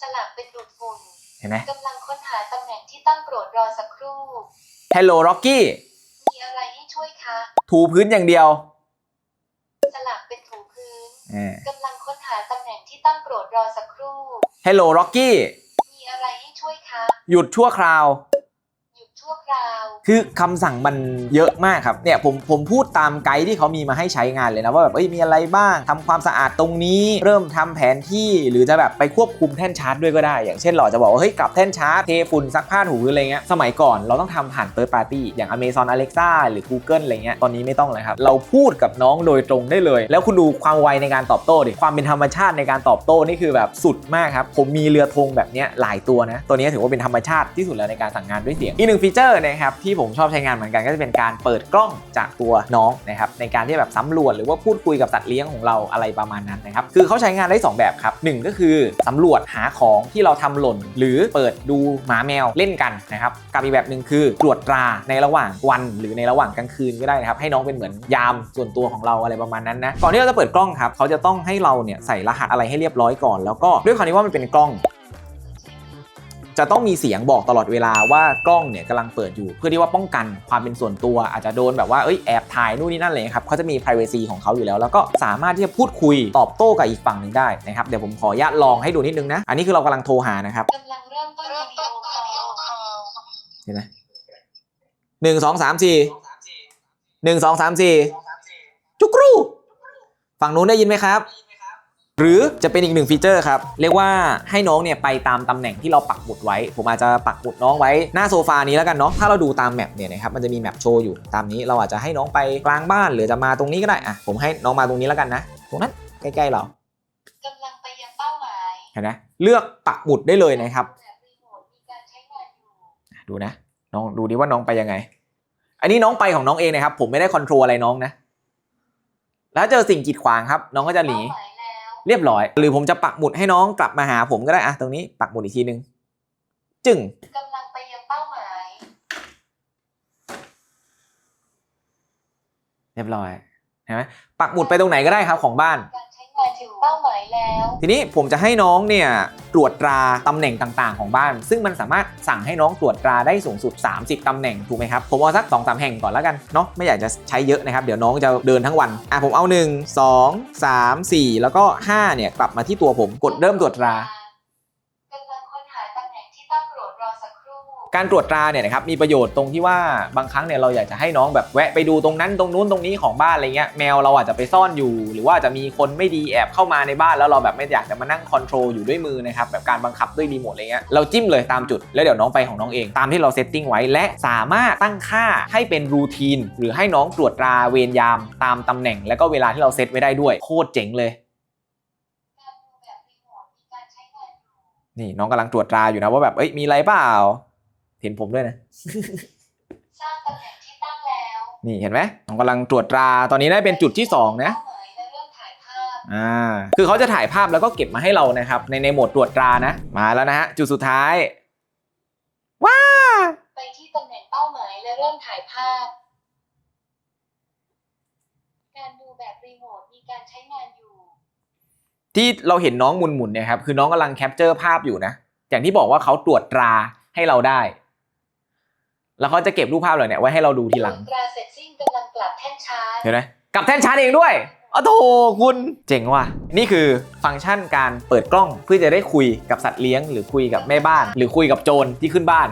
สลับเป็นดูดฝุ่น
เห็นไหม
กำลังค้นหาตำแหน่งที่ตั้งโปรดรอสักครู่
Hello Rocky
มีอะไรให้ช่วยคะ
ถูพื้นอย่างเดียว
สลับเป็นถูพื้น
อ่า กำ
ลังค้นหาตำแหน่งที่ตั้งโปรดรอสักครู่
Hello Rocky
มี อะไรให้ช่วยคะ
หยุดชั่วคราว
หยุดชั่ว่า
คือคำสั่งมันเยอะมากครับเนี่ยผมผมพูดตามไกด์ที่เขามีมาให้ใช้งานเลยนะว่าแบบเอ้ยมีอะไรบ้างทำความสะอาดตรงนี้ เริ่มทำแผนที่หรือจะแบบไปควบคุมแท่นชาร์จด้วยก็ได้ อย่างเช่นเราจะบอกว่าเฮ้ยกลับแท่นชาร์จเทฝุ่นซักผ้าถูพื้นอะไรเงี้ยสมัยก่อนเราต้องทำผ่าน third party อย่าง Amazon Alexa หรือ Google อะไรเงี้ยตอนนี้ไม่ต้องเลยครับเราพูดกับน้องโดยตรงได้เลย แล้วคุณดูความไวในการตอบโต้ดิความเป็นธรรมชาติในการตอบโต้นี่คือแบบสุดมากครับผมมีเรือธงแบบเนี้ยหลายตัวนะตัวนี้ถือว่าเป็นธรรมชาติที่สุดแล้วในการสั่งงานด้วยเสียงอีกหนึ่งฟีเจอร์นะครับที่ผมชอบใช้งานเหมือนกันก็จะเป็นการเปิดกล้องจากตัวน้องนะครับในการที่แบบสำรวจหรือว่าพูดคุยกับสัตว์เลี้ยงของเราอะไรประมาณนั้นนะครับคือเขาใช้งานได้ 2 แบบครับหนึ่งก็คือสำรวจหาของที่เราทำหล่น หรือเปิดดูหมาแมวเล่นกันนะครับกับอีกแบบหนึ่งคือตรวจตราในระหว่างวัน หรือในระหว่างกลางคืนก็ได้นะครับให้น้องเป็นเหมือนยามส่วนตัวของเราอะไรประมาณนั้นนะก่อนที่เราจะเปิดกล้องครับเขาจะต้องให้เราเนี่ยใส่รหัสอะไรให้เรียบร้อยก่อน แล้วก็ด้วยความที่ว่ามันเป็นกล้อง จะต้องมีเสียงบอกตลอดเวลาว่ากล้องเนี่ยกำลังเปิดอยู่ เพื่อที่ว่าป้องกันความเป็นส่วนตัว อาจจะโดนแบบว่าเอ้ยแอบถ่ายนู่นนี่นั่นเลยครับเขาจะมี p r i เวซีของเขาอยู่แล้ว แล้วก็สามารถที่จะพูดคุยตอบโต้กับอีกฝั่งหนึ่งได้นะครับเดี๋ยวผมขออนุญาตลองให้ดูนิดนึงนะ อันนี้คือเรากำลังโทรหานะครับ
กำลังเริ่มต้นวิดีโอคอล
เห็นไหมหนึ่งสองสามสี่หนึ่งสองสามสี่จุกรูฝั่งนู้นได้ยินไหมครับ หรือจะเป็นอีกหนึ่งฟีเจอร์ครับ เรียกว่าให้น้องเนี่ยไปตามตำแหน่งที่เราปักหมุดไว้ ผมอาจจะปักหมุดน้องไว้หน้าโซฟานี้แล้วกันเนาะถ้าเราดูตามแมปเนี่ยนะครับมันจะมีแมปโชว์อยู่ตามนี้เราอาจจะให้น้องไปกลางบ้าน หรือจะมาตรงนี้ก็ได้อะผมให้น้องมาตรงนี้แล้วกันนะตรงนั้นใกล้ๆเรา
กำลังไปยังเป้าหมาย
เห็นไหมเลือกปักหมุดได้เลยนะครับ
แบบรีโมทมีการใช้งานอยู่
ดูนะน้องดูดิว่าน้องไปยังไง อันนี้น้องไปของน้องเองนะครับ ผมไม่ได้คอนโทรลอะไรน้องนะ แล้วเจอสิ่งกีดขวางครับ น้องก็จะหนี
เรี
ยบร้อย หรือผมจะปักหมุดให้น้องกลับมาหาผมก็ได้อะตรงนี้ปักหมุดอีกทีนึง จึง
กำลังไปยังเป้าหมาย
เรียบร้อยเห็นไหมปักหมุดไปตรงไหนก็ได้ครับของบ้าน
ถ้าถึงเป้าหมายแล้ว
ทีนี้ผมจะให้น้องเนี่ยตรวจตราตำแหน่งต่างๆ ของบ้าน ซึ่งมันสามารถสั่งให้น้องตรวจตราได้สูงสุด 30 ตำแหน่งถูกไหมครับ ผมเอาสัก2อสแห่งก่อนแล้วกันเนาะไม่อยากจะใช้เยอะนะครับ เดี๋ยวน้องจะเดินทั้งวันอะผมเอา 1 2 3 4 แล้วก็5เนี่ยกลับมาที่ตัวผมกดเริ่มตรวจตรา
การ
ตรวจตราเนี่ยนะครับมีประโยชน์ตรงที่ว่าบางครั้งเนี่ยเราอยากจะให้น้องแบบแวะไปดูตรงนั้นตรงนู้นตรงนี้ของบ้านอะไรเงี้ยแมวเราอาจจะไปซ่อนอยู่ หรือว่าจะมีคนไม่ดีแอบเข้ามาในบ้านแล้วเราแบบไม่อยากจะมานั่งคอนโทรลอยู่ด้วยมือนะครับแบบการบังคับด้วยรีโมทอะไรเงี้ยเราจิ้มเลยตามจุดแล้วเดี๋ยวน้องไปของน้องเองตามที่เราเซตติ้งไว้และสามารถตั้งค่าให้เป็นรูทีนหรือให้น้องตรวจตราเวรยามตามตำแหน่ง และก็เวลาที่เราเซตไว้ได้ด้วยโคตรเจ๋งเลย
นี่
น้องกำลังตรวจตราอยู่นะว่าแบบเอ้ยมีอะไรเปล่า เห็นผมด้วยนะ
สร้างตำแหน่งที่ตั้งแล้ว
นี่เห็นไหมน้องกำลังตรวจตราตอนนี้ได้เป็นจุดที่สองนะ
เป้าหมายและเริ่มถ่ายภาพ
อ่าคือเขาจะถ่ายภาพแล้วก็เก็บมาให้เรานะครับ ในในโหมดตรวจตรานะ มาแล้วนะฮะจุดสุดท้ายว้า
ไปที่ตำแหน่งเป้าหมายและเริ่มถ่ายภาพ การดูแบบรีโมทมีการใช้งานอยู่
ที่เราเห็นน้องหมุนๆเนี่ยครับคือน้องกำลังแคปเจอร์ภาพอยู่นะ อย่างที่บอกว่าเขาตรวจตราให้เราได้ แล้วเขาจะเก็บรูปภาพเหล่านี้ไว้ให้เราดูทีหลัง
ตรวจตราเสร็จสิ้นกำลังกลับแท่นชาร์จ
เห็นไหมกลับแท่นชาร์จเองด้วยอ๋อโถคุณเจ๋งว่ะ นี่คือฟังก์ชันการเปิดกล้องเพื่อจะได้คุยกับสัตว์เลี้ยง หรือคุยกับแม่บ้าน หรือคุยกับโจรที่ขึ้นบ้าน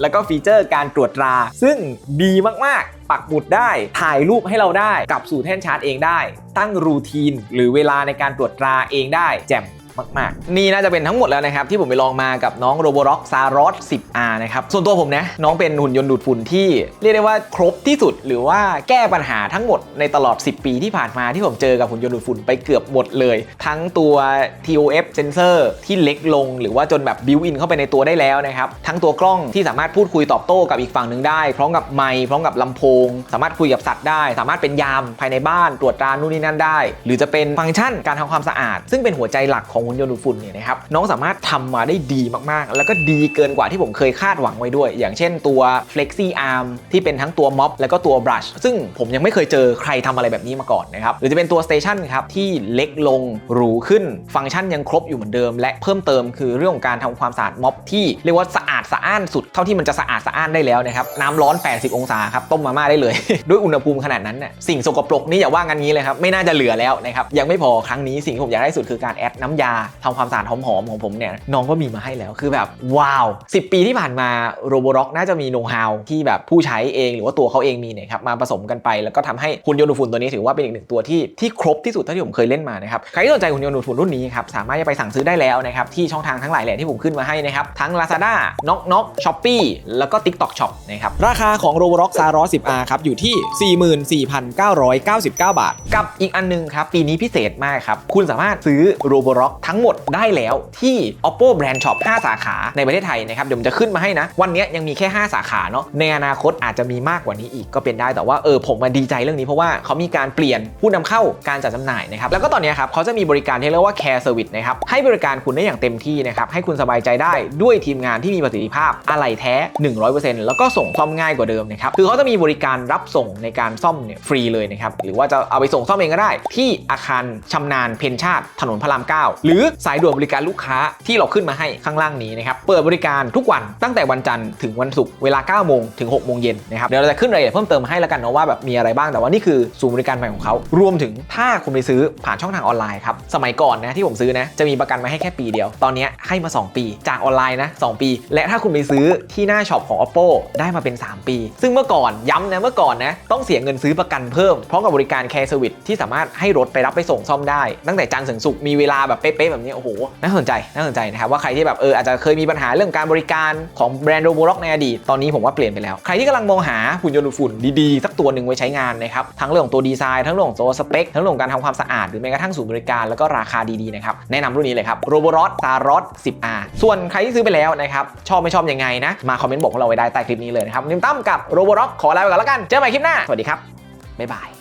แล้วก็ฟีเจอร์การตรวจตรา ซึ่งดีมากๆ ปักหมุดได้ถ่ายรูปให้เราได้กลับสู่แท่นชาร์จเองได้ ตั้งรูทีน หรือเวลาในการตรวจตราเองได้ แจ่ม มาก ๆ นี่น่าจะเป็นทั้งหมดแล้วนะครับ ที่ผมไปลองมากับน้อง Roborock s a r o s 10R นะครับ ส่วนตัวผมนะน้องเป็นหุ่นยนต์ดูดฝุ่นที่เรียกได้ว่าครบที่สุด หรือว่าแก้ปัญหาทั้งหมดในตลอด 10 ปีที่ผ่านมาที่ผมเจอกับหุ่นยนต์ดูดฝุ่นไปเกือบหมดเลย ทั้งตัว TOF sensor ที่เล็กลง หรือว่าจนแบบบิวอินเข้าไปในตัวได้แล้วนะครับทั้งตัวกล้องที่สามารถพูดคุยตอบโต้กับอีกฝั่งหนึ่งได้ พร้อมกับไมค์พร้อมกับลำโพง สามารถคุยกับสัตว์ได้ สามารถเป็นยามภายในบ้านตรวจตรานู่นนี่นั่นได้ หรือจะเป็นฟังก์ชันการทำความสะอาด ซึ่งเป็นหัวใจหลักของหุ่นยนต์ดูดฝุ่นเนี่ยนะครับน้องสามารถทำมาได้ดีมากๆ แล้วก็ดีเกินกว่าที่ผมเคยคาดหวังไว้ด้วย อย่างเช่นตัว Flexi Arm ที่เป็นทั้งตัวม็อบแล้วก็ตัว brush ซึ่งผมยังไม่เคยเจอใครทำอะไรแบบนี้มาก่อนนะครับหรือจะเป็นตัว Station ครับที่เล็กลงหรูขึ้นฟังก์ชันยังครบอยู่เหมือนเดิม และเพิ่มเติมคือเรื่องของการทำความสะอาดม็อบที่เรียกว่าสะอาดสะอ้านสุดเท่าที่มันจะสะอาดสะอ้านได้แล้วนะครับน้ำร้อน 80 องศาครับต้มมาม่าได้เลย ด้วยอุณหภูมิขนาดนั้นน่ะสิ่งสกปรกนี่อย่าว่างันงี้เลยครับไม่น่าจะเหลือแล้วนะครับยังไม่พอครั้งนี้สิ่งที่ผมอยากได้สุดคือการแอดน้ำยาทำความสะอาดหอมๆของผมเนี่ยน้องก็มีมาให้แล้วคือแบบว้าว 10 ปีที่ผ่านมาโรบอร็อกน่าจะมีโน้ตฮาวที่แบบผู้ใช้เองหรือว่าตัวเขาเองมีเนี่ยครับมาผสมกันไป แล้วก็ทำให้หุ่นยนต์ดูดฝุ่นตัวนี้ถือว่าเป็นอีกหนึ่งตัวที่ที่ครบที่สุดเท่าที่ผมเคยเล่นมานะครับใครที่สนใจหุ่นยนต์ดูดฝุ่นรุ่นนี้ครับสามารถจะไปสั่งซื้อได้แล้วนะครับที่ช่องทางทั้งหลายแหล่ที่ผมขึ้นมาให้นะครับทั้ง Lazada Knock Knock Shopee แล้วก็ TikTok Shop นะครับราคาของ Roborock s a r o 10R ครับอยู่ที่ 44,999 บาท กับอีกอันนึงครับปีนี้พิเศษมากครับคุณสามารถซื้อ Roborock ทั้งหมดได้แล้วที่ Oppo Brand Shop 5 สาขาในประเทศไทยนะครับเดี๋ยวผมจะขึ้นมาให้นะ วันนี้ยังมีแค่ 5 สาขาเนาะในอนาคตอาจจะมีมากกว่านี้อีกก็เป็นได้แต่ว่าเออผมมาดีใจเรื่องนี้เพราะว่าเขามีการเปลี่ยนผู้นำเข้าการจัดจำหน่ายนะครับแล้วก็ตอนนี้ครับเขาจะมีบริการที่เรียกว่า Care Service นะครับให้บริการคุณได้อย่างเต็มที่นะครับให้คุณสบายใจได้ด้วยทีมงานที่มีประสิทธิภาพอะไหล่แท้ 100%แล้วก็ส่งซ่อมง่ายกว่าเดิมนะครับคือเขาจะมีบริการรับส่งในการซ่อมเนี่ยฟรีเลยนะครับหรือว่าจะเอาไปส่งซ่อมเองก็ได้ ที่อาคารชำนาญเพนชาติถนนพระราม 9 หรือสายด่วนบริการลูกค้าที่เราขึ้นมาให้ข้างล่างนี้นะครับ เปิดบริการทุกวันตั้งแต่วันจันทร์ถึงวันศุกร์เวลา 9 โมงถึง 6 โมงเย็นนะครับ เดี๋ยวเราจะขึ้นรายละเอียดเพิ่มเติมมาให้แล้วกันเนาะว่าแบบมีอะไรบ้าง แต่ว่านี่คือศูนย์บริการใหม่ของเขา รวมถึงถ้าคุณไปซื้อผ่านช่องทางออนไลน์ครับ สมัยก่อนนะที่ผมซื้อนะจะมีประกันมาให้แค่ปีเดียว ตอนนี้ให้มา 2 ปี จากออนไลน์นะ 2 ปี และถ้าคุณไปซื้อที่หน้าช็อปของ oppo ได้มาเป็น 3 ปี ซึ่งเมื่อก่อนย้ำนะเมื่อก่อนนะต้องเสียเงินซื้อประกันเพิ่มพร้อมกับบริการ care service ที่สามารถให้รถไปรับไปส่งซ่อมได้ ตั้งแต่จันทร์ถึงศุกร์มีเวลาแบบเป๊ะแบบนี้โอ้โหน่าสนใจน่าสนใจนะครับว่าใครที่แบบเอออาจจะเคยมีปัญหาเรื่องการบริการของแบรนด์โรบอร็อกในอดีตตอนนี้ผมว่าเปลี่ยนไปแล้วใครที่กำลังมองหาหุ่นยนต์ดูดฝุ่นดีๆสักตัวหนึ่งไว้ใช้งานนะครับทั้งเรื่องของตัวดีไซน์ทั้งเรื่องของตัวสเปคทั้งเรื่องของการทำความสะอาดหรือแม้กระทั่งศูนย์บริการแล้วก็ราคาดีๆนะครับแนะนำรุ่นนี้เลยครับโรบอรอ s ซารอ 10R ส่วนใครที่ซื้อไปแล้วนะครับชอบไม่ชอบยังไงนะมาคอมเมนต์บอกพวกเราไว้ได้ใต้คลิปนี้เลยนะครับนิมตั้มกับโรบอร็อกขอลาไปก่อนแล้วกันเจอกันใหม่คลิปหน้าสวัสดีครับบ๊ายบาย